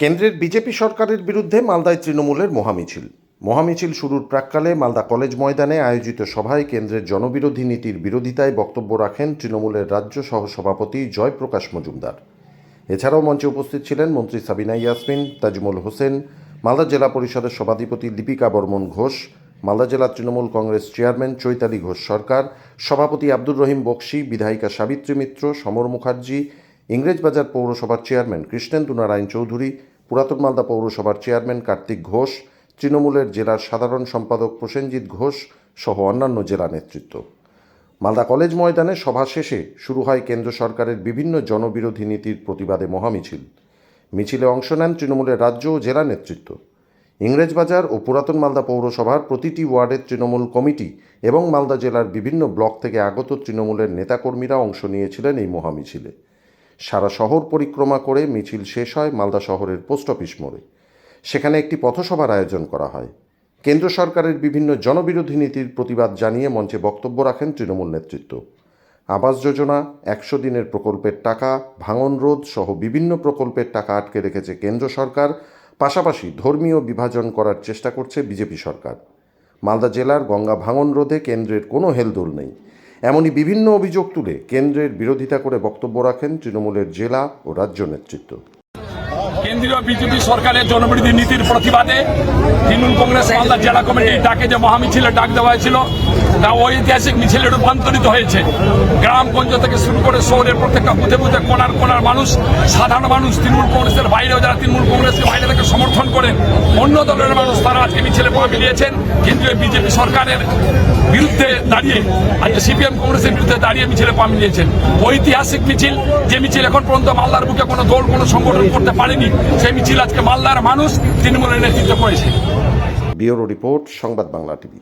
কেন্দ্রের বিজেপি সরকারের বিরুদ্ধে মালদায় তৃণমূলের মহামিছিল। মহামিছিল শুরুর প্রাককালে মালদা কলেজ ময়দানে আয়োজিত সভায় কেন্দ্রের জনবিরোধী নীতির বিরোধিতায় বক্তব্য রাখেন তৃণমূলের রাজ্য সহ সভাপতি জয়প্রকাশ মজুমদার। এছাড়াও মঞ্চে উপস্থিত ছিলেন মন্ত্রী সাবিনা ইয়াসমিন, তাজমুল হোসেন, মালদা জেলা পরিষদের সভাধিপতি লিপিকা বর্মন ঘোষ, মালদা জেলা তৃণমূল কংগ্রেস চেয়ারম্যান চৈতালি ঘোষ সরকার, সভাপতি আব্দুর রহিম বক্সি, বিধায়িকা সাবিত্রী মিত্র, সমর মুখার্জি, ইংরেজবাজার পৌরসভার চেয়ারম্যান কৃষ্ণেন্দু নারায়ণ চৌধুরী পুরাতন মালদা পৌরসভার চেয়ারম্যান কার্তিক ঘোষ, তৃণমূলের জেলার সাধারণ সম্পাদক প্রসেনজিৎ ঘোষ সহ অন্যান্য জেলা নেতৃত্ব। মালদা কলেজ ময়দানে সভা শেষে শুরু হয় কেন্দ্র সরকারের বিভিন্ন জনবিরোধী নীতির প্রতিবাদে মহামিছিল। মিছিলে অংশ নেন তৃণমূলের রাজ্য ও জেলা নেতৃত্ব। ইংরেজবাজার ও পুরাতন মালদা পৌরসভার প্রতিটি ওয়ার্ডের তৃণমূল কমিটি এবং মালদা জেলার বিভিন্ন ব্লক থেকে আগত তৃণমূলের নেতাকর্মীরা অংশ নিয়েছিলেন এই মহামিছিলে। সারা শহর পরিক্রমা করে মিছিল শেষ হয় মালদা শহরের পোস্ট অফিস মোড়ে। সেখানে একটি পথসভার আয়োজন করা হয়। কেন্দ্র সরকারের বিভিন্ন জনবিরোধী নীতির প্রতিবাদ জানিয়ে মঞ্চে বক্তব্য রাখেন তৃণমূল নেতৃত্ব। আবাস যোজনা, একশো দিনের প্রকল্পের টাকা, ভাঙন রোধ সহ বিভিন্ন প্রকল্পের টাকা আটকে রেখেছে কেন্দ্র সরকার। পাশাপাশি ধর্মীয় বিভাজন করার চেষ্টা করছে বিজেপি সরকার। মালদা জেলার গঙ্গা ভাঙন রোধে কেন্দ্রের কোনো হেলদোল নেই। এমনই বিভিন্ন অভিযোগ তুলে কেন্দ্রের বিরোধিতা করে বক্তব্য রাখেন তৃণমূলের জেলা ও রাজ্য নেতৃত্ব। কেন্দ্রীয় বিজেপি সরকারের জনবিরোধী নীতির প্রতিবাদে তৃণমূল কংগ্রেস মালদা জেলা কমিটির ডাকে যে মহামিছিলের ডাক দেওয়া হয়েছিল, তা ঐতিহাসিক মিছিলে রূপান্তরিত হয়েছে। গ্রামগঞ্জ থেকে শুরু করে শহরের প্রত্যেকটা বুথে বুথে কোনার কোনার মানুষ, সাধারণ মানুষ তৃণমূল কংগ্রেসের বাইরেও যারা তৃণমূল কংগ্রেসকে বাইরে থেকে সমর্থন করেন অন্য দলের মানুষ তারা আজকে মিছিলে পা মিলিয়েছেন। কেন্দ্রীয় বিজেপি সরকারের বিরুদ্ধে দাঁড়িয়ে আজকে সিপিএম কংগ্রেসের বিরুদ্ধে দাঁড়িয়ে মিছিলে পা মিলিয়েছেন। ঐতিহাসিক মিছিল, যে মিছিল এখন পর্যন্ত মালদার বুকে কোনো দল, কোনো সংগঠন করতে পারেনি, সেই মিছিল আজকে মালদার মানুষ তৃণমূলের নেতৃত্ব করেছে। ব্যুরো রিপোর্ট, সংবাদ বাংলা টিভি।